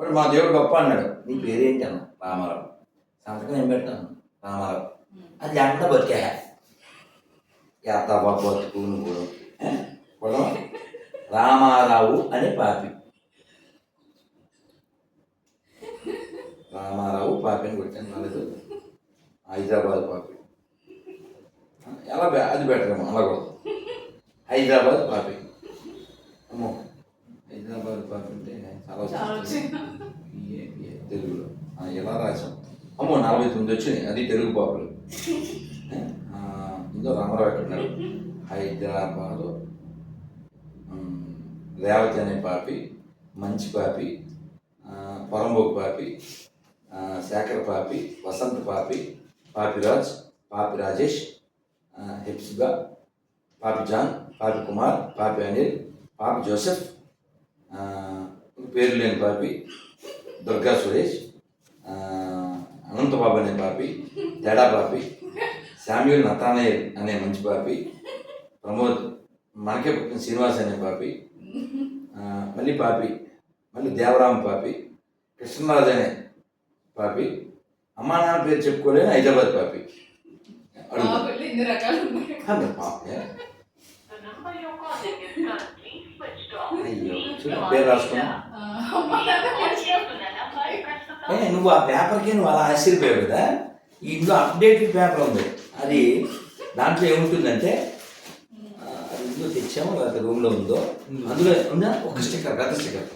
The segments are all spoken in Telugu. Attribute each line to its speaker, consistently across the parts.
Speaker 1: వాడు మా దేవుడు గొప్ప అన్నాడు నీ పేరేంటి అన్న రామారావు సంతకం ఏం పెట్టాను రామారావు అది లేకుండా బతికా ఎంత బతుకు నువ్వు ఏ? పొలం రామారావు అనే పాపి రామారావు పాపిని కొట్టాను నాలుగు హైదరాబాద్ పాపి ఎలా బె- అది బెటర్ ఏమో అలా కూడా హైదరాబాద్ పాపి అమ్మో హైదరాబాద్ అంటే చాలా వచ్చింది. తెలుగులో. ఎలా రాసాం అమ్మో నలభై తొమ్మిది వచ్చినాయి. అది తెలుగు? ఆ, ఇందులో రామారావు ఎక్కడ ఉన్నాడు హైదరాబాదు. రేవతి అనే పాపి మంచి పాపి పొరంబోకు పాపి శేఖర్ పాపి వసంత పాపి పాపిరాజ్ పాపి రాజేష్ ఆ, హెప్సిబా పాపి జాన్ పాపి కుమార్ పాపి అనిల్ పాపి జోసెఫ్ పేరు లేని పాపి దుర్గా సురేష్ అనంతబాబు అనే పాపి తేడా పాపి శామ్యూల్ నతానయ్య అనే మంచి పాపి ప్రమోద్ మనకే పుట్టిన శ్రీనివాస్ అనే పాపి మళ్ళీ పాపి మళ్ళీ దేవరామ పాపి కృష్ణరాజు అనే పాపి అమ్మా నాన్న పేరు చెప్పుకోలేని హైదరాబాద్ పాపి. అడుగు పాపే
Speaker 2: ప్రస్తుతం
Speaker 1: ఏ, నువ్వు ఆ పేపర్కి నువ్వు అలా ఆశ్చర్యపోయావు కదా? ఇందులో అప్డేటెడ్ పేపర్ ఉంది. అది దాంట్లో ఏముంటుందంటే ఇందులో తెచ్చామో లేకపోతే రూమ్లో ఉందో? అందులో ఉందా? ఒక స్టిక్కర్ పెద్ద స్టిక్కర్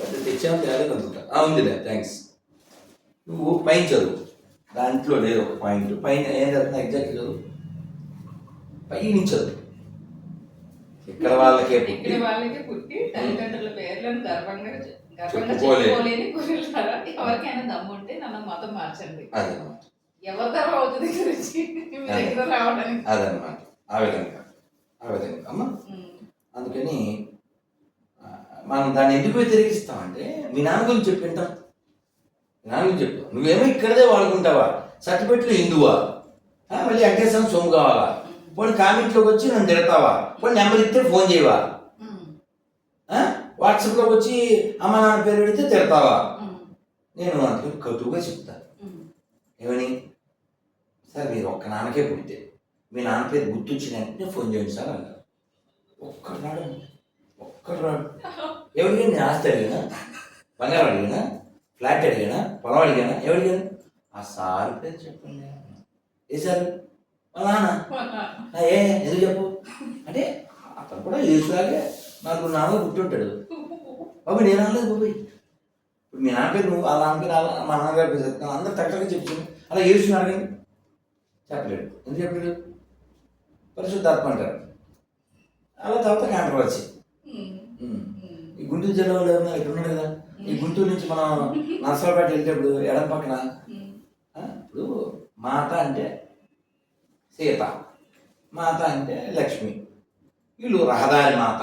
Speaker 1: పెద్ద తెచ్చామో తేలేదు అనుకుంటా. ఉందిలే థ్యాంక్స్ నువ్వు పైన చదువు. దాంట్లో లేదు ఒక పాయింట్ పైన ఏం చదువుతున్నా ఎగ్జాక్ట్ చదువు. పైన చదువు. ఇక్కడ వాళ్ళకే పుట్టి.
Speaker 3: వాళ్ళకి పుట్టి తల్లిదండ్రుల పేర్లను గర్వంగా గర్వంగా
Speaker 1: చెప్పుకోలేని.
Speaker 3: చెప్పుకోలేని కురులారా ఎవరికైనా దమ్ము ఉంటే నన్ను మతం మార్చండి. ఎవరి తరం అవుతుంది గురించి మీ దగ్గర రావడానికి.
Speaker 1: అదనమాట ఆ విధంగా. ఆ విధంగా. అమ్మ. అందుకని మనం దాన్ని ఎందుకు వ్యతిరేకిస్తామంటే మీ నాన్న గురించి చెప్పి. వింటాం మీ నాన్న గురించి చెప్పు నువ్వేమో ఇక్కడదే వాడుకుంటావా? సర్టిఫికెట్లు హిందువా? మళ్ళీ వెంకటేశ్వరం సొమ్ము కావాలా? పోనీ కామెంట్లోకి వచ్చి నన్ను తిడతావా? పోనీ నెంబర్ ఇస్తే ఫోన్ చేయవా? వాట్సాప్లోకి వచ్చి అమ్మ నాన్న పేరు పెడితే తిడతావా. నేను అందుకని కటువుగా చెప్తా.
Speaker 3: ఉమ్.
Speaker 1: ఏమని? సార్ మీరు ఒక్క నాన్నకే పుడితే. మీ నాన్న పేరు గుర్తొచ్చిన వెంటనే ఫోన్ చేయండి సార్ అన్నారు. ఒక్కడు రాడు. ఒక్కడు రాడు. ఎవరికి నేను ఆస్తి అడిగినా? బంగారం అడిగినా? ఫ్లాట్ అడిగినా? పొలం అడిగానా? ఎవరికైనా ఆ సార్ పేరు చెప్పండి. ఏ సార్? "ఆ, ఏ ఎందుకు చెప్పు? అంటే అతను కూడా యేసులాగే నాకు నాన్న పుట్టుంటాడు. బాబు నేను అనలేదు బాబు. ఇప్పుడు మీ నాన్న పేరు నువ్వు వాళ్ళ నాన్న పేరు వాళ్ళ మా నాన్నగారి పేరు చెప్తాను అందరూ తక్కువగా చెప్తుంది అలా యేసుని అడగండి చెప్పలేడు ఎందుకు చెప్పలేడు పరిశుద్ధాత్మ అంటారు. అలా తర్వాత కాంట్రవర్సీ. ఈ గుంటూరు జిల్లాలో ఏమన్నా ఇక్కడ ఉన్నాడు కదా? ఈ గుంటూరు నుంచి మనం నర్సరాపేట వెళ్ళేటప్పుడు ఎడం పక్కన ఇప్పుడు మాత అంటే సీత మాత అంటే లక్ష్మి వీళ్ళు రహదారి మాత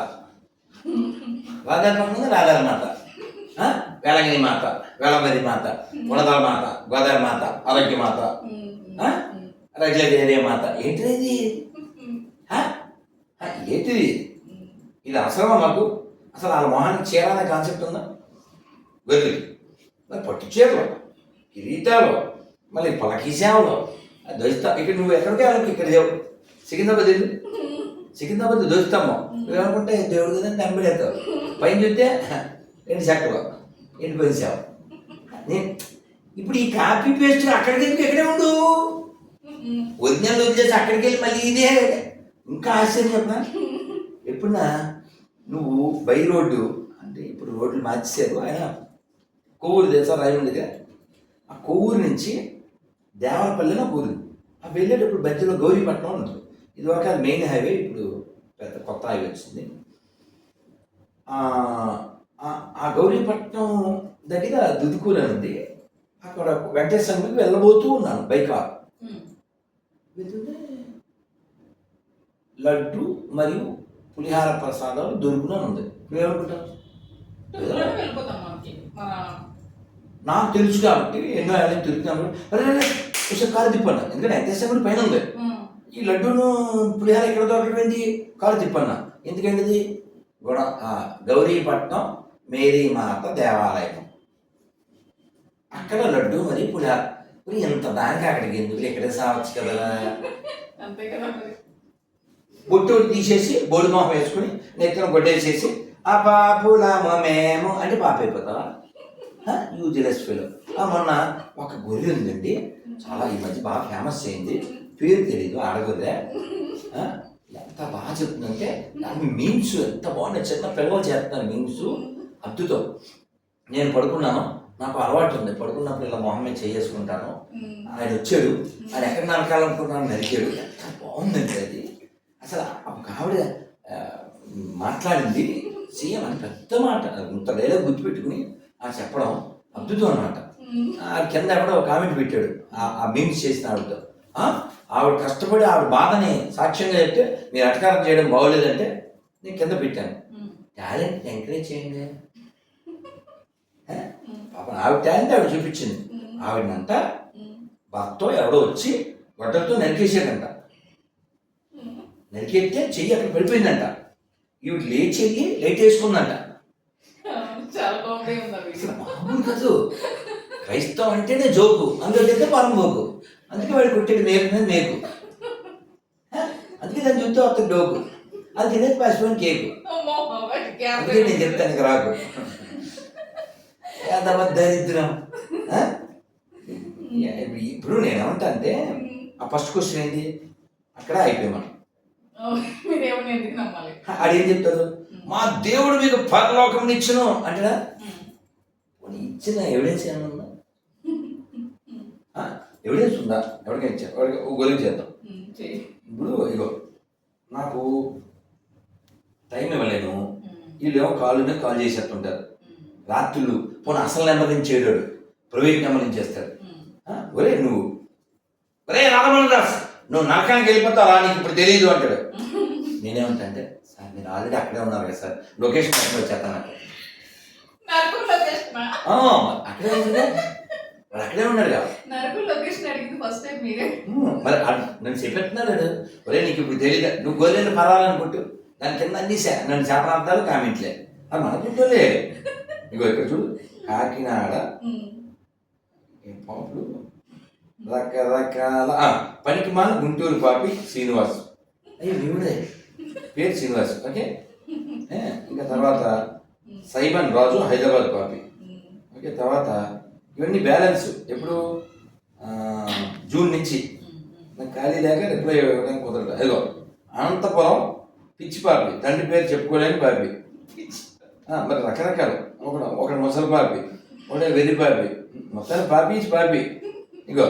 Speaker 1: రహదారి ముందు రహదారి మాత ఆ, మాత వేళమది మాత గుణదల మాత గోదావరి మాత ఆరోగ్య మాత
Speaker 3: ఉమ్.
Speaker 1: మాత ఏంటిది ఏంటిది ఇది అవసరమా మాకు అసలు వాళ్ళ మొహానికి చీర అనే కాన్సెప్ట్ ఉందా వెర్రి మరి పట్టు చీరలో కిరీటాలు మళ్ళీ పలకీ ధ్వజిస్తా ఇక్కడ నువ్వు ఎక్కడికే వెళ్ళకు ఇక్కడ దేవుడు సికింద్రాబాద్ వెళ్ళు సికింద్రాబాద్ ధ్వజిస్తాము నువ్వు అనుకుంటే దేవుడు కదా నమ్మిడేస్తావు పైన చూస్తే ఏంటి చక్కగా ఏంటి పది నేను ఇప్పుడు ఈ కాపీ పేస్ట్ అక్కడికి వెళ్ళి ఎక్కడే ఉండు?
Speaker 3: ఉమ్.
Speaker 1: ఒరిజినల్ వదిలేసి అక్కడికి వెళ్ళి మళ్ళీ ఇదే ఇంకా ఆశ్చర్యం చెప్పనా? ఎప్పుడన్నా నువ్వు బై రోడ్డు అంటే ఇప్పుడు రోడ్లు మార్చేసారు ఆయన కొవ్వూరు తెలుసా? రాయమండ్రిగా ఆ కొవ్వూరు నుంచి దేవరపల్లిని ఒక ఊరు ఆ వెళ్ళేటప్పుడు మధ్యలో గౌరీపట్నం ఉంటుంది. ఇది ఒక మెయిన్ హైవే ఇప్పుడు పెద్ద కొత్త హైవే వచ్చింది. ఆ, గౌరీపట్నం దగ్గర దుదుకూరు అని ఉంది. అక్కడ వెంకటేశ్వర స్వామికి వెళ్ళబోతూ ఉన్నాను బైక్. వెళ్తుంటే లడ్డు మరియు పులిహార ప్రసాదాలు దొరుకునని ఉంది. నువ్వేమనుకుంటావు? నాకు తెలుసు కాబట్టి ఎన్నో ఏళ్ళకి తిరుగుతున్నాను అరే ఒకసారి కారు తిప్పన్న. ఎందుకంటే వెంకటేశ్వర పైన ఉంది. ఈ లడ్డూను పులిహార ఎక్కడ దొరకటువంటి కారు తిప్పన్న. ఎందుకంటే ఆ, గౌరీపట్నం మేరీ మాత దేవాలయం. అక్కడ లడ్డు మరి పులిహార. మరి ఎంత దానికి అక్కడికి ఎందుకు? ఇక్కడే సావచ్చు కదా? బొట్టు తీసేసి బోడి మొహం వేసుకుని నెత్తిన గొడ్డేసేసి ఆ పాపులము మేము అంటే పాప అయిపోతావా? యూజ్లెస్ ఫీల్ మొన్న ఒక గొర్రె ఉందండి. చాలా ఈ మధ్య బాగా ఫేమస్ అయింది. పేరు తెలీదు ఆడగొర్రె ఆ, ఎంత బాగా చెప్తుందంటే దాని మీమ్స్ ఎంత బాగున్నాయి. చిన్న పిల్లలు చేస్తున్నారు మీమ్స్ అద్భుతం. నేను పడుకున్నాను. నాకు అలవాటు ఉంది. పడుకున్నప్పుడు ఇలా మొహం మీద చేసుకుంటాను. ఆయన వచ్చాడు. ఆయన ఎక్కడ నరకాలనుకున్నాను నరికాడు ఎంత బాగుందండి అది. అసలు ఒక ఆవిడ మాట్లాడింది. సీఎం అని పెద్ద మాట. ఇంత లేదా గుర్తుపెట్టుకుని ఆ చెప్పడం అద్భుతం అనమాట. ఆ కింద ఎక్కడో కామెంట్ పెట్టాడు ఆ- మీమ్స్ చేసిన ఆవిడతో ఆవిడ కష్టపడి ఆవిడ బాధని సాక్ష్యంగా చెప్తే మీరు అటకారం చేయడం బాగోలేదంటే నేను కింద పెట్టాను. టాలెంట్ ఎంకరేజ్ చేయండి. పాపం ఆవిడ టాలెంట్ ఆవిడ చూపించింది. ఆవిడనంట. భర్త ఎవడో వచ్చి గొడ్డలతో నరికేసాడంట
Speaker 3: ఉమ్.
Speaker 1: నరికెడితే చెయ్యి అక్కడ పడిపోయిందంట ఈవిడ లేచి వెళ్ళి లేట్ వేసుకుందంట మామూలు కాదు క్రైస్తవం అంటేనే జోకు. అందులో పరంబోకు అందుకే వాడు కొట్టాడు మేకు. మేకు? అందుకే దాన్ని చూస్తే వస్తుంది డోకు. అది తినేది పసిపోయిన కేకు. అందుకే నేను చెప్తాను ఇక రాకు. యాదవ దరిద్రం? ఇప్పుడు నేనేమంటా అంటే ఆ ఫస్ట్ క్వశ్చన్ ఏంటి? అక్కడ అయిపోయామని ఆడేం చెప్తాడు మా దేవుడు మీకు పరలోకం ఇచ్చును అంటాడా. పోనీ ఇచ్చిన ఎవిడెన్స్ ఏమన్నా ఎవిడెన్స్ ఉందా ఎవరికైనా ఇచ్చా ఎవరికి గొలికి చేద్దాం. ఇప్పుడు ఇగో నాకు టైం ఇవ్వలేను.
Speaker 3: ఉమ్.
Speaker 1: వీళ్ళు ఏమో కాల్ మీద కాల్ చేసేస్తుంటారు. రాత్రులు పోనీ అసలు నెంబర్ నుంచి చేయడాడు ప్రైవేట్ నెంబర్ నుంచి చేస్తాడు ఒరే నువ్వు ఒరే రామన్ దాస్ నువ్వు నరకానికి వెళ్ళిపోతావా? నీకు ఇప్పుడు తెలియదు అంటాడు. నేనేమంటా అంటే సార్ మీరు ఆల్రెడీ అక్కడే ఉన్నారు కదా సార్. లొకేషన్ ఎక్కడ వచ్చేస్తాను అక్కడే ఉంది వాడు అక్కడే ఉన్నాడు
Speaker 3: నరకు లొకేషన్ అడిగింది ఫస్ట్ టైం మీరే.
Speaker 1: మరి నన్ను చెప్పేస్తున్నాడు ఒరే నీకు ఇప్పుడు తెలియదు నువ్వు గొర్రెలు పరాలనుకుంటూ దాని కింద అన్ని నన్ను శాపనార్థాలు కామెంట్లే. అది మనకుంటలే ఇగో ఇక్కడ చూడు. కాకినాడ. పాపులు రకరకాల పనికి మాల గుంటూరు పాపి శ్రీనివాస్. అయ్యి నీవుడే పేరు శ్రీనివాస్. ఓకే? ఇంకా తర్వాత సైమన్ రాజు హైదరాబాద్ పాపి. ఓకే తర్వాత ఇవన్నీ బ్యాలెన్స్. ఎప్పుడు జూన్ నుంచి. నాకు ఖాళీ లేక రిప్లై ఇవ్వడానికి కుదరదు. అదిగో అనంతపురం పిచ్చి పాపి తండ్రి పేరు చెప్పుకోలేని పాపి మరి రకరకాలు. ఒక ఒక ముసలి పాపి ఒకటే వెర్రి పాపి మొత్తాన్ని పాపి ఇచ్చి పాపి ఇగో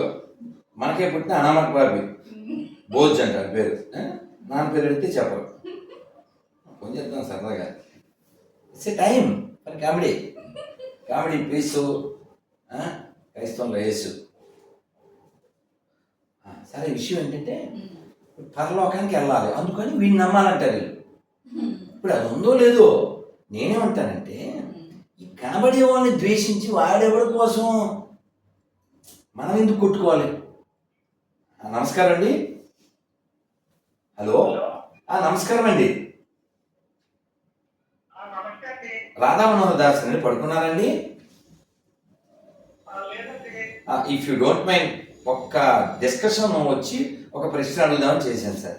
Speaker 1: మనకే పుట్టిన అనామక పాపి బోజ్ అంటారు పేరు? నాన్న పేరు అడిగితే చెప్పరు. ఫోన్ చేద్దాం సరదాగా. ఇట్స్ ఏ టైం మరి కామెడీ. కామెడీ పీసు క్రైస్తవంలో యేసు. ఆ, సరే విషయం ఏంటంటే. పరలోకానికి వెళ్ళాలి. అందుకని వీడిని నమ్మాలంటారు వీళ్ళు. ఇప్పుడు అది ఉందో లేదో నేనేమంటానంటే ఈ కనబడే వాళ్ళని ద్వేషించి వాడెవడి కోసం మనం ఎందుకు కొట్టుకోవాలి? నమస్కారం అండి. హలో? ఆ, నమస్కారం అండి.
Speaker 2: నమస్తే అండి.
Speaker 1: రాధా మనోహర్ దాస్ అండి పడుకున్నారండి. ఇఫ్ యూ డోంట్ మైండ్ ఒక్క డిస్కషన్ వచ్చి ఒక ప్రశ్న అడుగుదామని చేశాను సార్.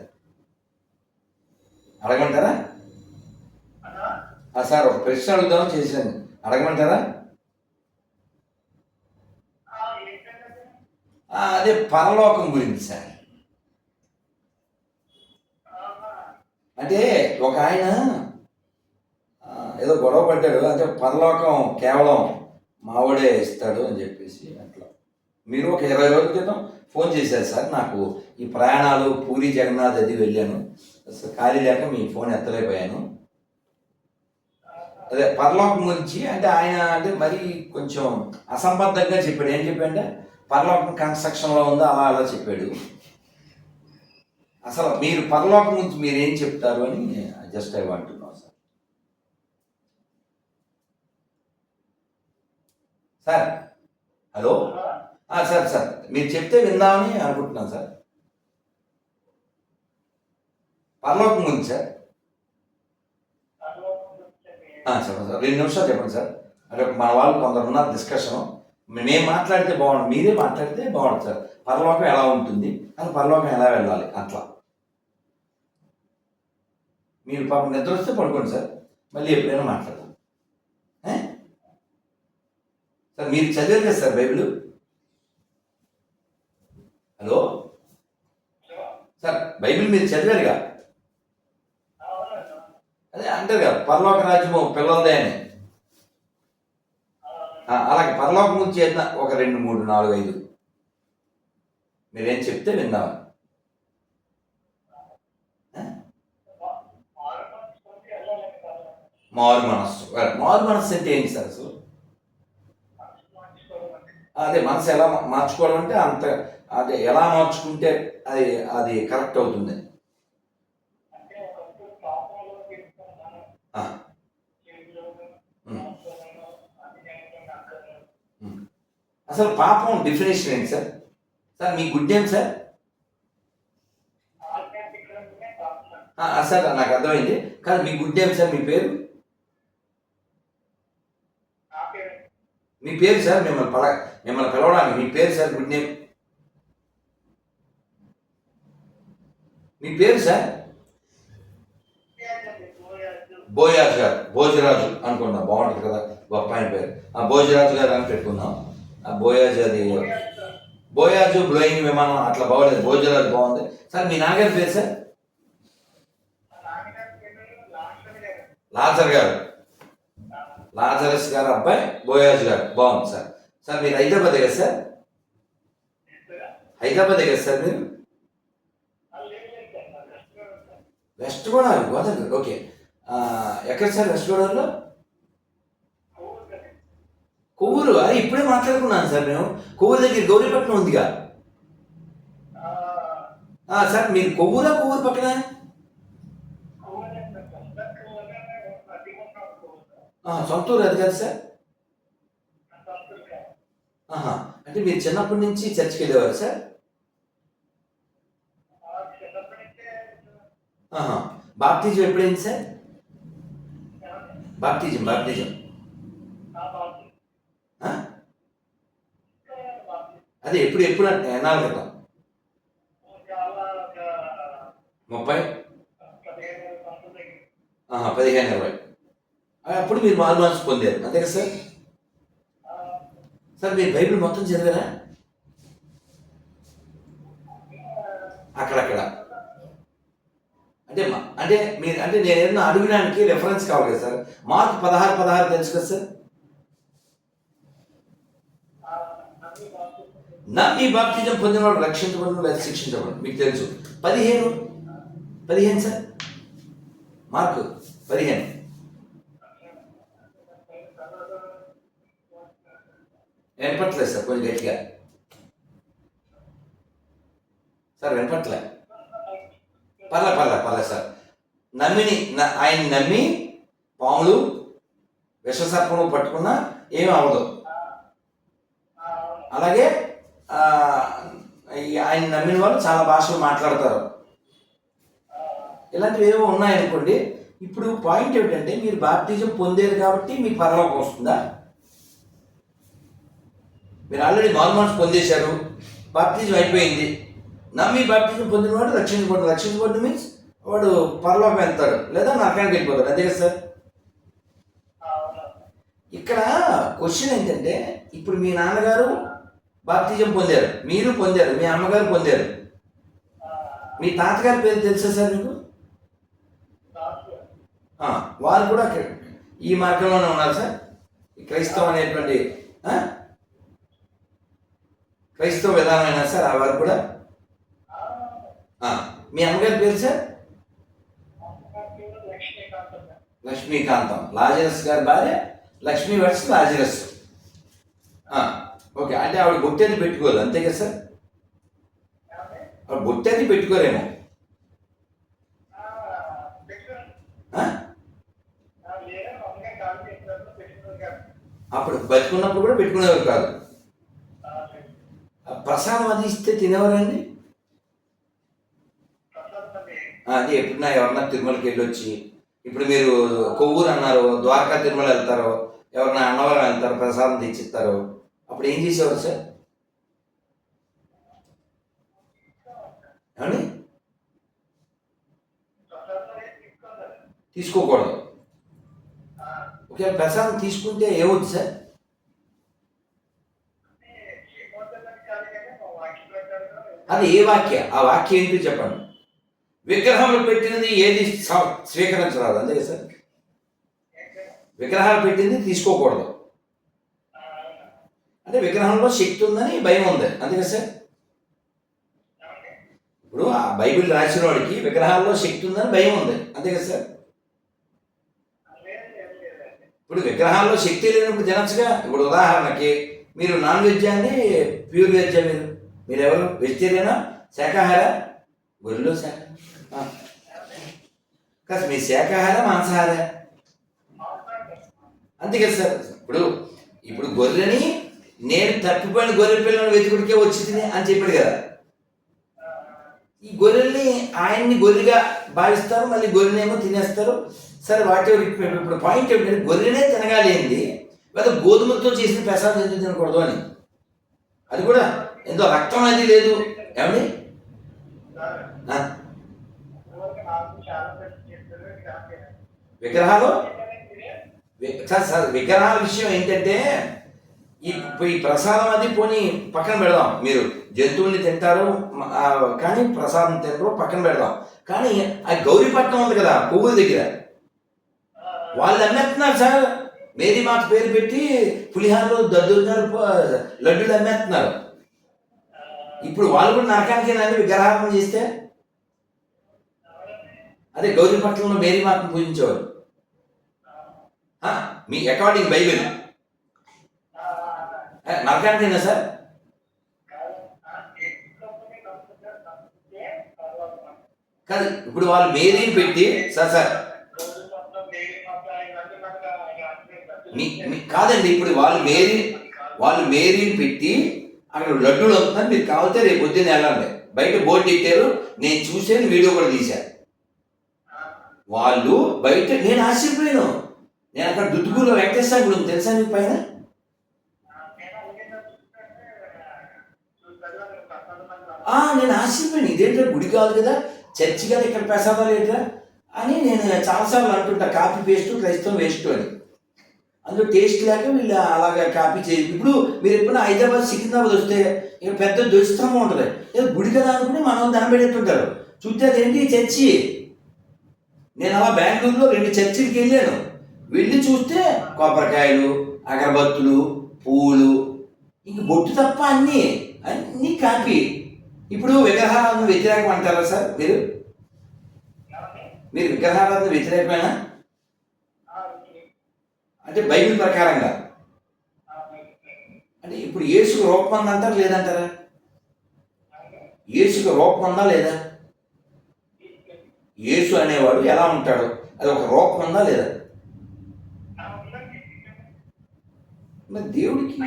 Speaker 1: అడగమంటారా? సార్ ఒక ప్రశ్న అడుగుదామని చేశాను. అడగమంటారా? అదే పరలోకం గురించి సార్. అంటే ఒక ఆయన ఏదో గొడవ పడ్డాడు అంటే పరలోకం కేవలం మావాడే ఇస్తాడు అని చెప్పేసి అట్లా. మీరు ఒక ఇరవై రోజుల క్రితం ఫోన్ చేశారు సార్ నాకు ఈ ప్రయాణాలు పూరి జగన్నాథ్ అది వెళ్ళాను. ఖాళీ లేక మీ ఫోన్ ఎత్తలేకపోయాను. అదే పరలోకం గురించి అంటే ఆయన అంటే మరి కొంచెం అసంబద్ధంగా చెప్పాడు. ఏం చెప్పాడంటే పరలోకం కన్స్ట్రక్షన్లో ఉందో అలా అలా చెప్పాడు. అసలు మీరు పరలోకం గురించి మీరు ఏం చెప్తారు అని జస్ట్ ఐ అంటున్నాను sir sir hello sir sir మీరు చెప్తే విందామని అనుకుంటున్నాను సార్. పరలోకం గురించి సార్. చెప్పండి సార్. రెండు నిమిషాలు చెప్పండి సార్. అంటే మన వాళ్ళు కొందరు ఉన్నారు డిస్కషన్ మేము మాట్లాడితే బాగుండు మీరే మాట్లాడితే బాగుండు సార్. పరలోకం ఎలా ఉంటుంది అది పరలోకం ఎలా వెళ్ళాలి అట్లా. మీరు పాపం నిద్ర వస్తే పడుకోండి సార్. మళ్ళీ ఎప్పుడైనా మాట్లాడదాం. సార్ మీరు చదివారు కదా sir Bible hello sir Bible మీరు చదివారుగా అదే అంటారు కదా పరలోక రాజ్యము పిల్లలదే అని అలాగే పరలోకం నుంచి ఏదైనా ఒక రెండు మూడు నాలుగు ఐదు. మీరేం చెప్తే విందాం మారు మనస్సు. మారు మనస్సు అంటే ఏంటి సార్ అసలు? అదే మనసు ఎలా మార్చుకోవాలంటే అంత అదే ఎలా మార్చుకుంటే అది అది కరెక్ట్ అవుతుంది. అసలు పాపం డెఫినేషన్ ఏంటి సార్? సార్ మీ గుడ్ నేమ్ సార్? సార్ నాకు అర్థమైంది. కాదు మీ గుడ్ నేమ్ సార్ మీ పేరు. మీ పేరు సార్ మిమ్మల్ని పల మిమ్మల్ని పిలవడానికి. మీ పేరు సార్ గుడ్ నేమ్? మీ పేరు సార్? బోయాజ్ గారు భోజరాజు అనుకున్నా బాగుంటుంది కదా గొప్ప ఆయన పేరు. ఆ భోజరాజు గారు అని పెట్టుకుందాం. ఆ బోయాజ్ అది బోయాజు బ్లోయింగ్ విమానం అట్లా బాగోలేదు భోజరాజు బాగుంది. సార్ మీ నాన్నగారి పేరు సార్? లాజర్ గారు. లాజరస్ గారు అబ్బాయి బోయాజ్ గారు. బాగుంది సార్. సార్ మీరు హైదరాబాద్ కదా సార్? హైదరాబాద్ కదా సార్ మీరు? వెస్ట్ గోదావరి గోదావరి ఓకే ఎక్కడ సార్ వెస్ట్ గోదావరిలో కొవ్వూరు. అరే ఇప్పుడే మాట్లాడుకున్నాను సార్ మేము. కొవ్వూరు దగ్గర గౌరీపట్నం ఉందిగా. సార్ మీరు కొవ్వూరా కొవ్వూరు పక్కన? సొంతూరు సొంత ఊరు అది కదా సార్. అంటే మీరు చిన్నప్పటి నుంచి చర్చికి వెళ్ళేవారు సార్? బాప్తిజం ఎప్పుడైంది సార్? బాప్తిజం బాప్తిజం. అదే ఎప్పుడు ఎప్పుడు అంటే ఎన్నాళ్ళ క్రితం ముప్పై? పదిహేను ఇరవై. అప్పుడు మీరు మారు మార్చి పొందారు. అంతే కదా సార్? సార్ మీరు బైబిల్ మొత్తం చదివారా? అక్కడక్కడ. అంటే అంటే మీరు అంటే నేను ఏదైనా అడగడానికి రెఫరెన్స్ కావాలి కదా సార్? మార్క్ పదహారు పదహారు తెలుసు కదా సార్. నా ఈ బాప్తిజం పొందినవాడు రక్షించబడను లేదా శిక్షించబడను? మీకు తెలుసు. పదిహేను? పదిహేను సార్. మార్కు పదిహేను. వినపట్లేదు సార్ కొంచెం గట్టిగా. సార్ వినపట్లే పర్లే పర్లే పర్లే సార్. నమ్మిని ఆయన నమ్మి పాములు విషసర్పము పట్టుకున్నా ఏమి అవ్వదు. అలాగే ఆయన నమ్మిన వాళ్ళు చాలా భాషలు మాట్లాడతారు. ఇలాంటివి ఏవో ఉన్నాయనుకోండి ఇప్పుడు పాయింట్ ఏమిటంటే మీరు బాప్టిజం పొందారు కాబట్టి మీకు పరలోకం వస్తుందా? మీరు ఆల్రెడీ నార్మల్స్ పొందేశారు బాప్టిజం అయిపోయింది. నమ్మి బాప్టిజం పొందినవాడు రక్షించబడ్డు రక్షించబడ్డు మీన్స్ వాడు పరలోకం వెళ్తాడు. లేదా నరకానికి వెళ్ళిపోతాడు. అదే కదా సార్? ఇక్కడ క్వశ్చన్ ఏంటంటే ఇప్పుడు మీ నాన్నగారు బాప్తిజం పొందారు. మీరు పొందారు. మీ అమ్మగారు పొందారు. మీ తాతగారి పేరు తెలుసా సార్ మీకు? వారు కూడా ఈ మార్గంలోనే ఉన్నారు సార్. క్రైస్తవం అనేటువంటి క్రైస్తవ విధానమైనా సార్ ఆ వారు కూడా మీ అమ్మగారి పేరు సార్? లక్ష్మీకాంతం. లాజరస్ గారి భార్య లక్ష్మీ వర్స్ లాజరస్. ఓకే. అంటే ఆవిడ బొట్టేది పెట్టుకోదు అంతే కదా సార్? ఆవిడ బొట్టేది పెట్టుకోరేమో. అప్పుడు బతుకున్నప్పుడు కూడా పెట్టుకునేవారు కాదు. ప్రసాదం అది ఇస్తే తినేవారండి ఆ, అదే ఎప్పుడన్నా ఎవరన్నా తిరుమలకి వెళ్ళొచ్చి ఇప్పుడు మీరు కొవ్వూరు అన్నారు ద్వారకా తిరుమల వెళ్తారు ఎవరన్నా అన్నవరం వెళ్తారు ప్రసాదం తెచ్చిస్తారు అప్పుడు ఏం చేసేవారు సార్? ఏమండి? తీసుకోకూడదు. ఒకవేళ ప్రసాదం తీసుకుంటే ఏమవుతుంది సార్? అది ఏ వాక్య? ఆ వాక్యం ఏంటో చెప్పండి. విగ్రహంలో పెట్టినది ఏది స్వీకరించరాదు. అంతే సార్ విగ్రహాలు పెట్టింది తీసుకోకూడదు. అంటే విగ్రహంలో శక్తి ఉందని భయం ఉంది. అంతే సార్ ఇప్పుడు ఆ బైబిల్ రాసిన వాడికి విగ్రహాల్లో శక్తి ఉందని భయం ఉంది. అంతే కదా సార్ ఇప్పుడు విగ్రహాల్లో శక్తి లేనప్పుడు తినచ్చుగా ఇప్పుడు ఉదాహరణకి మీరు నాన్ వెజ్ అని ప్యూర్ వెజ్ మీరు? మీరు ఎవరు వెజిటేరియనా? శాఖాహార గొర్రెలు శాఖ కాదు మీ శాకాహార మాంసాహార. అంతే కదా సార్ ఇప్పుడు ఇప్పుడు గొర్రెని నేను తప్పిపోయిన గొర్రె పిల్లలను వెతుకుడికే వచ్చింది అని చెప్పాడు కదా. ఈ గొర్రెల్ని ఆయన్ని గొర్రెగా భావిస్తారు మళ్ళీ గొర్రెనేమో తినేస్తారు. సరే వాటి ఇప్పుడు పాయింట్ ఏంటంటే గొర్రెనే తినగాలేంది లేదా గోధుమతో చేసిన ప్రసాదం ఎందుకు తినకూడదు అని. అది కూడా ఎంతో రక్తం అది లేదు. ఏమండి? విగ్రహాలు? సార్ సార్ విగ్రహాల విషయం ఏంటంటే ఈ ఈ ప్రసాదం అది పోనీ పక్కన పెడదాం. మీరు జంతువుల్ని తింటారు కానీ ప్రసాదం తింటారు పక్కన పెడదాం. కానీ ఆ గౌరీపట్నం ఉంది కదా పువ్వుల దగ్గర. వాళ్ళు అమ్మేస్తున్నారు సార్. మేరీ మాత పేరు పెట్టి పులిహారలు ప- లడ్డూలు అమ్మేస్తున్నారు. ఇప్పుడు వాళ్ళు కూడా నరకానికేనండి విగ్రహారం చేస్తే? అదే గౌరీపట్నంలో మేరీ మాతను పూజించేవారు మీ అకార్డింగ్ బైబిల్. ఆ, నరకానికేనా సార్? కాదు ఇప్పుడు వాళ్ళు మేరీని పెట్టి సార్ సార్. మీ మీ- కాదండి ఇప్పుడు వాళ్ళు మేరీ వాళ్ళు మేరీని పెట్టి అక్కడ లడ్డూలు అవుతుందని మీరు కావాలంటే రేపు పొద్దున్న వెళ్ళండి. బయట బోర్డు ఎక్కారు నేను చూసాను వీడియో కూడా తీశాను వాళ్ళు బయట నేను ఆశ్చర్యపోయాను. నేను అక్కడ దుద్దుగూరులో వెంకటేశ్వర గుడి తెలుసా మీకు పైన? నేను ఆశ్చర్యపోయాను. ఇదేంటో గుడి కాదు కదా. చర్చి కదా ఇక్కడ ప్రసాదాలు ఏంటా అని నేను చాలాసార్లు అంటుంటా కాపీ పేస్ట్ క్రైస్తవం వేస్ట్ అని. అందులో టేస్ట్ లేక వీళ్ళు అలాగా కాపీ చేయాలి ఇప్పుడు మీరు ఎప్పుడైనా హైదరాబాద్ సికింద్రాబాద్ వస్తే ఇక పెద్ద దుస్తంభం ఉంటుంది. ఏదో గుడి కదా అనుకుని మనం దండం పెడుతుంటారు. చూస్తే అదేంటి? చర్చి. నేను అలా బెంగళూరులో రెండు చర్చిలకి వెళ్ళాను. వెళ్ళి చూస్తే కొబ్బరికాయలు అగరబత్తులు పూలు ఇంక బొట్టు తప్ప అన్నీ అన్నీ కాపీ ఇప్పుడు విగ్రహారాధన వ్యతిరేకం అంటారా సార్ మీరు? మీరు విగ్రహారాధన వ్యతిరేకమేనా? అంటే బైబిల్ ప్రకారంగా. అంటే ఇప్పుడు యేసుకు రూపం ఉందంటారా లేదంటారా? యేసుకు రూపం ఉందా లేదా? యేసు అనేవాడు ఎలా ఉంటాడు? అది ఒక రూపం ఉందా లేదా? మరి దేవుడికి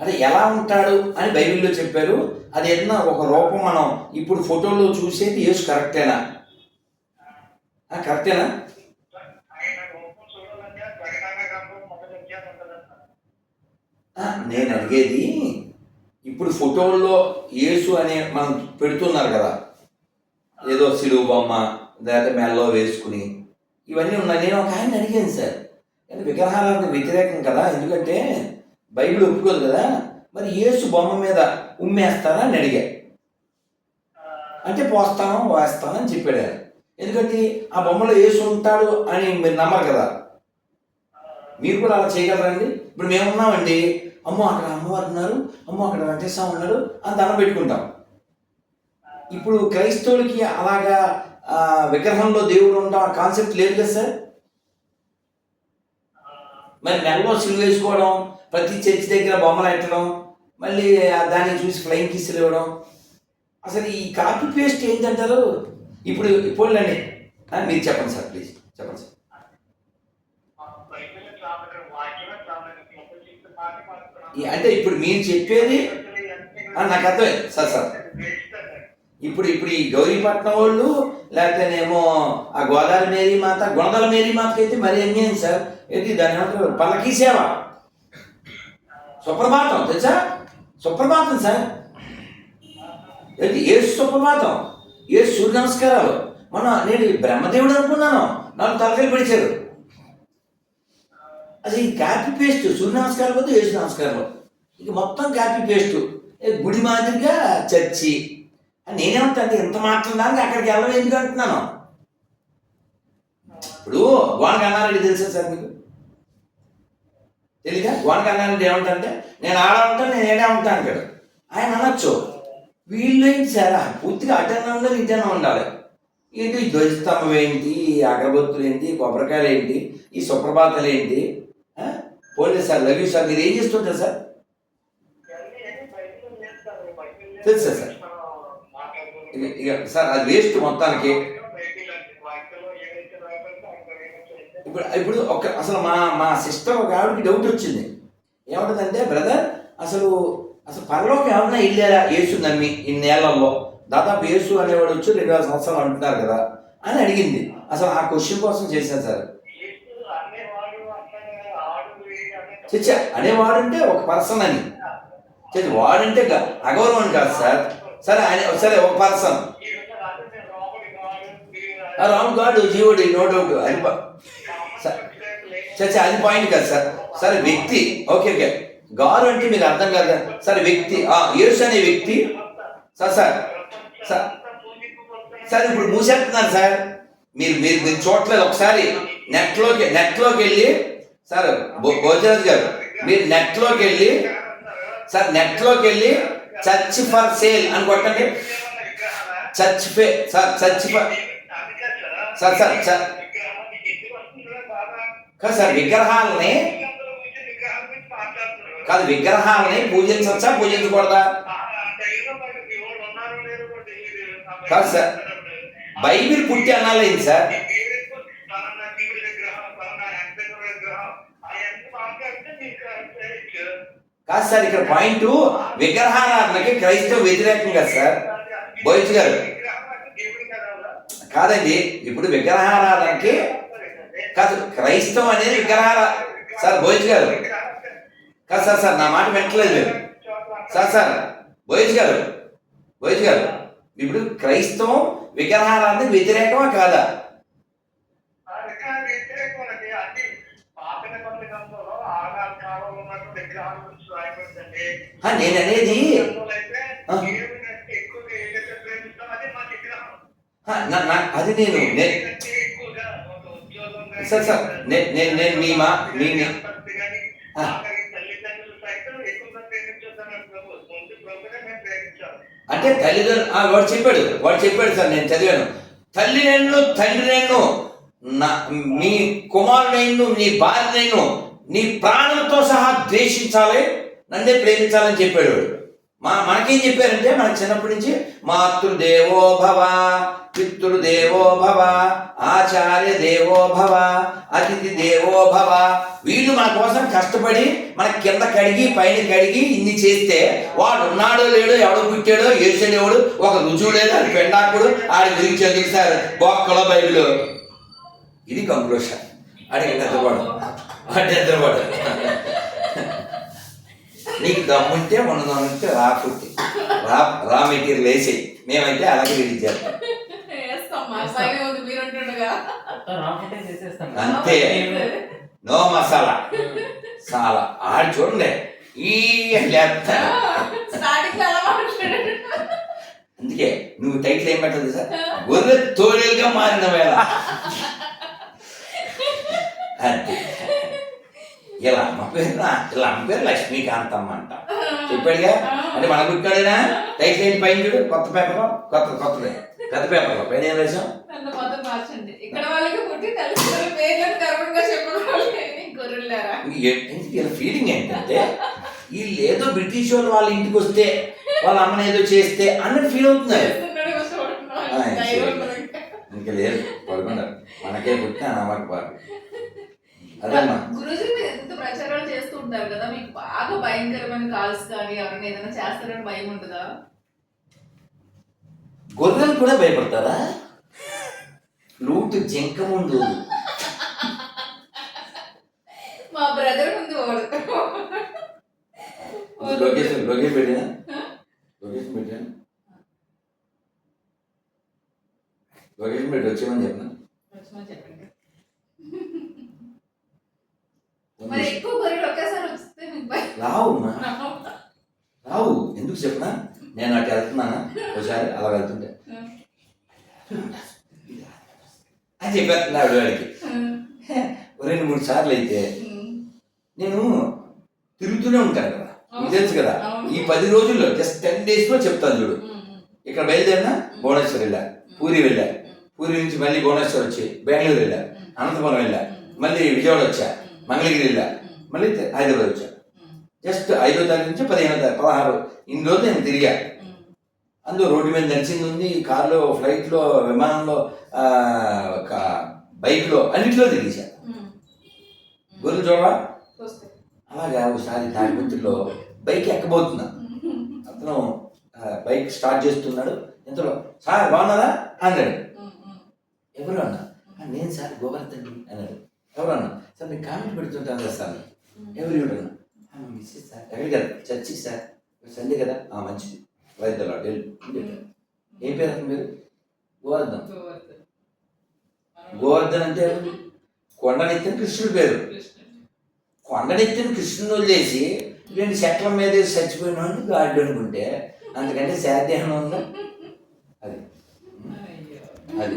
Speaker 1: అదే ఎలా ఉంటాడు అని బైబిల్లో చెప్పారు. అది ఏదైనా ఒక రూపం మనం ఇప్పుడు ఫోటోలో చూసేది యేసు కరెక్టేనా? కరెక్టేనా? నేను అడిగేది ఇప్పుడు ఫోటోల్లో యేసు అనే మనం పెడుతున్నారు కదా ఏదో సిలువు బొమ్మ లేకపోతే మెల్లో వేసుకుని ఇవన్నీ ఉన్నాయి. నేను ఒక ఆయన అడిగాను సార్. కానీ విగ్రహాలకు వ్యతిరేకం కదా ఎందుకంటే బైబిల్ ఒప్పుకోదు కదా మరి యేసు బొమ్మ మీద ఉమ్మేస్తారా అని అడిగా. అంటే పోస్తాను వేస్తాను చెప్పాడు ఎందుకంటే ఆ బొమ్మలో యేసు ఉంటాడు అని మీరు నమ్మరు కదా? మీరు కూడా అలా చేయగలరండి ఇప్పుడు మేము ఉన్నామండి అమ్మో అక్కడ అమ్మవారు ఉన్నారు అమ్మో అక్కడ వెంకటేశ్వర ఉన్నారు అని దండం పెట్టుకుంటాం. ఇప్పుడు క్రైస్తవులకి అలాగా విగ్రహంలో దేవుడు ఉంటాం ఆ కాన్సెప్ట్ లేదు కదా సార్? మరి నెలలో సిలువ వేసుకోవడం ప్రతి చర్చి దగ్గర బొమ్మలు పెట్టడం మళ్ళీ దాన్ని చూసి ఫ్లయింగ్ కిస్సులు ఇవ్వడం. అసలు ఈ కాపీ పేస్ట్ ఏంటంటారు? ఇప్పుడు ఇప్పుడులేండి మీరు చెప్పండి సార్ ప్లీజ్ చెప్పండి సార్. అంటే ఇప్పుడు మీరు చెప్పేది నాకు అర్థమైంది సార్ సార్. ఇప్పుడు ఇప్పుడు ఈ గౌరీపట్నం వాళ్ళు లేకపోతేనేమో ఆ గోదావరి మేరీ మాత గుణదల మేరీ మాతకి అయితే మరి అన్యాయం సార్. ఏంటి దాని ఏమంటారు? పల్లకీ సేవ. సుప్రభాతం తెలుసా? సుప్రభాతం సార్. ఏంటి? ఏసు సుప్రభాతం. ఏసు సూర్య నమస్కారాలు. మన నేను బ్రహ్మదేవుడు అనుకున్నాను. నాకు తలకాయలు పిడిచారు అది ఈ కాపీ పేస్ట్ సూర్య నమస్కారం వద్దు ఏసు నమస్కారం ఇక మొత్తం కాపీ పేస్ట్ ఏ గుడి మాదిరిగా చర్చి. నేనేమంటాను? ఇంత మాట్లాడడానికి అక్కడికి వెళ్ళడం ఎందుకు అంటున్నాను? ఇప్పుడు గోన కన్నారెడ్డి తెలుసా సార్ మీకు? తెలియదా గోన కన్నారెడ్డి ఏమంటారంటే నేను ఆడ ఉంటాను నేను ఏడా ఉంటాను అంటాడు. ఆయన అనొచ్చు. వీళ్ళు ఏంటి సార్ పూర్తిగా అటెండ్ ఉండాలి ఇటన్నా ఉండాలి. ఏంటి? ధ్వజస్తంభం ఏంటి? అగరబత్తులు ఏంటి? కొబ్బరికాయలు ఏంటి? ఈ సుప్రభాతాలు ఏంటి? ఆ? సార్ లవ్ యూ సార్ మీరు ఏం చేస్తుంటారు సార్? తెలుసా సార్? ఇక ఇక సార్ అది వేస్ట్ మొత్తానికి. ఇప్పుడు ఇప్పుడు ఒక అసలు మా మా సిస్టర్ ఒక ఆవిడకి డౌట్ వచ్చింది. ఏమంటుందంటే బ్రదర్ అసలు అసలు పరలోకి ఏమన్నా వెళ్ళారా యేసు నమ్మి నేలల్లో. దాదాపు యేసు అనేవాడు వచ్చి రెండు వేల సంవత్సరాలు అంటున్నారు కదా అని అడిగింది. అసలు ఆ క్వశ్చన్ కోసం చేశాను సార్. చచ్చా అనేవాడు అంటే ఒక పర్సన్ అని. చచ్చి వాడంటే అగౌరవం అని కాదు సార్. సరే ఆయన సరే ఒక పర్సన్. రామ్ గాడ్ జీవుడి నో డౌట్. అది ప- చచ్చా అది పాయింట్ కాదు సార్. సరే వ్యక్తి ఓకే ఓకే. గారు అంటే మీకు అర్థం కాదు సార్ సరే వ్యక్తి ఆ యేసు అనే వ్యక్తి సార్ సార్ సార్ సార్ ఇప్పుడు మూసేస్తున్నారు సార్. మీరు మీరు మీరు చూడలేదు ఒకసారి. నెట్లోకి నెట్లోకి వెళ్ళి సార్ భో- గారు మీరు నెట్లోకి వెళ్ళి సార్ నెట్లోకి వెళ్ళి చర్చ్ ఫర్ సేల్ అని కొట్టండి. Church pay sir church for sir sir sir. కాదు సార్ విగ్రహాలని కాదు విగ్రహాలని పూజించవచ్చా? పూజించకూడదా? కాదు సార్ బైబిల్ పుట్టి అనాలేదు సార్? కాదు సార్ ఇక్కడ పాయింట్ విగ్రహారాధనకి క్రైస్తవ వ్యతిరేకం కదా సార్. బోయిస్ గారు కాదండి ఇప్పుడు విగ్రహారాధనకి కాదు క్రైస్తవం అనేది విగ్రహార సార్ బోయిస్ గారు కాదు సార్ సార్ నా మాట వింటలేదు సార్ సార్ బోయిస్ గారు బోయిస్ గారు ఇప్పుడు క్రైస్తవం విగ్రహారాధనకి వ్యతిరేకమా కాదా? నేననేది నేను అనేది అది నేను నే- సార్ సార్ నేను నేను మీ మా మీ అంటే తల్లిదండ్రులు ఆ, వాడు చెప్పాడు వాడు చెప్పాడు సార్ నేను చదివాను. తల్లి నేను తండ్రి నేను నా నీ కుమారుడైను నీ భార్యనైను నీ ప్రాణంతో సహా ద్వేషించాలి నన్నే ప్రేమించాలని చెప్పాడు వాడు. మా మనకేం చెప్పారంటే మన చిన్నప్పటి నుంచి మాతృదేవో భవ పితృదేవో భవ ఆచార్య దేవో భవ అతిథి దేవో భవ. వీళ్ళు మన కోసం కష్టపడి మన కింద కడిగి పైన కడిగి ఇన్ని చేస్తే వాడు ఉన్నాడో లేడో ఎవడు పుట్టాడో ఏసాడు ఒక రుజువు లేదు అది పెండాకుడు ఆడి గురించి ఎందుకు సార్? బొక్కలో బైబిల్. ఇది కంక్లూషన్ అడిగి నిద్రపడు వాడి నిద్రపడు నీకు దమ్ముంటే ఉన్నదమ్ముంటే రా పుట్టి రా రా మెటీరియల్ వేసి మేమైతే అలాగే రిలీజ్ చేస్తాం. అంతే. నో మసాలా. చాలా. ఆడు చూడండి. ఈ
Speaker 3: మాట్లాడాడు.
Speaker 1: అందుకే నువ్వు టైటిల్ ఏం పెట్టదు సార్ గొర్రె తోడేలుగా మారిన వేళ. అంతే. ఇలా అమ్మ పేరు ఇలా అమ్మ పేరు లక్ష్మీకాంతమ్మ అంట. చెప్పాడుగా? అంటే మన గుట్టాడేనా ఏంటి పైన చూడు కొత్త పేపర్ కొత్త కొత్తది. పెద్ద పేపర్లో పైన ఏం రాసాం
Speaker 3: ఇక్కడ వాళ్ళకి పుట్టి పేర్లను గర్వంగా చెప్పడం
Speaker 1: వీళ్ళ ఫీలింగ్ ఏంటంటే వీళ్ళు ఏదో బ్రిటిష్ వాళ్ళు వాళ్ళ ఇంటికి వస్తే వాళ్ళ అమ్మని ఏదో చేస్తే అన్నట్టు ఫీల్ అవుతున్నారు
Speaker 3: ఇంకా.
Speaker 1: లేదు పడుకున్నారు మనకే పుట్టిన బాగా అదమ్మా
Speaker 3: గురూజీ మీరు ఎంత ప్రచారాలు చేస్తూ ఉంటారు కదా మీకు బాగా భయంకరమైన కాల్స్ కానీ ఎవరైనా ఏదైనా చేస్తారని భయం ఉంటుందా?
Speaker 1: గొర్రెలు కూడా భయపడతారా? ఫ్లూట్ జింక ముందు.
Speaker 3: మా బ్రదర్ ముందు వాడు.
Speaker 1: లొకేషన్ లొకేషన్ పెట్టినా? లొకేషన్ పెట్టినా? లొకేషన్ పెట్టి వచ్చేమని చెప్పిన
Speaker 3: చెప్పండి మరి ఎక్కువ గొర్రెలు ఒకేసారి వస్తే మీకు భయం.
Speaker 1: రావు మా రావు ఎందుకు చెప్పనా నేను అటు వెళ్తున్నానా ఒకసారి అలా వెళ్తుంటే అని చెప్పేస్తున్నా ఆవిడ వాడికి ఓ రెండు మూడు సార్లు అయితే నేను తిరుగుతూనే ఉంటాను కదా. మీకు తెలుసు కదా? ఈ పది రోజుల్లో జస్ట్ టెన్ డేస్లో చెప్తాను చూడు. ఇక్కడ బయలుదేరినా? భువనేశ్వర్ వెళ్ళా. పూరి వెళ్ళా. పూరి నుంచి మళ్ళీ భువనేశ్వర్ వచ్చి బెంగళూరు వెళ్ళా. అనంతపురం వెళ్ళా. మళ్ళీ విజయవాడ వచ్చా. మంగళగిరి వెళ్ళా. మళ్ళీ హైదరాబాద్ వచ్చా. జస్ట్ ఐదో తారీఖు నుంచి పదిహేనో తారీఖు పదహారు ఇన్ని రోజులు నేను తిరిగా. అందులో రోడ్డు మీద నడిచింది ఉంది కార్లో ఫ్లైట్లో విమానంలో బైక్లో అన్నింటిలో తిరిగేశా గొర్రెలు
Speaker 3: వస్తే
Speaker 1: అలాగా ఒకసారి తాడిపత్రిలో బైక్ ఎక్కబోతున్నా. అతను బైక్ స్టార్ట్ చేస్తున్నాడు. ఇంతలో సార్ బాగున్నారా? అన్నాడు. ఎవరు అన్నా? "ఆ, నేను సార్ గోవర్ధన్ అన్నాడు. ఎవరు అన్నా? సార్ మీకు కామెంట్ పెడుతుంటాను కదా సార్. ఎవరు ఎవరు అన్నా? "ఆ, మా మిస్సెస్ సార్. ఎక్కడికి కదా? Church sir. సండే కదా? ఆ మంచిది. వైద్యులు ఏం పేరు అతని పేరు? గోవర్ధన్. గోవర్ధన్. అంటే ఎవరు? కొండనెత్తిన కృష్ణుడి పేరు. కొండనెత్తిన కృష్ణుని వదిలేసి రెండు చెట్ల మీద చచ్చిపోయిన వాడిని అనుకుంటే అంతకంటే శాద్యానం ఉందా? అది. అది.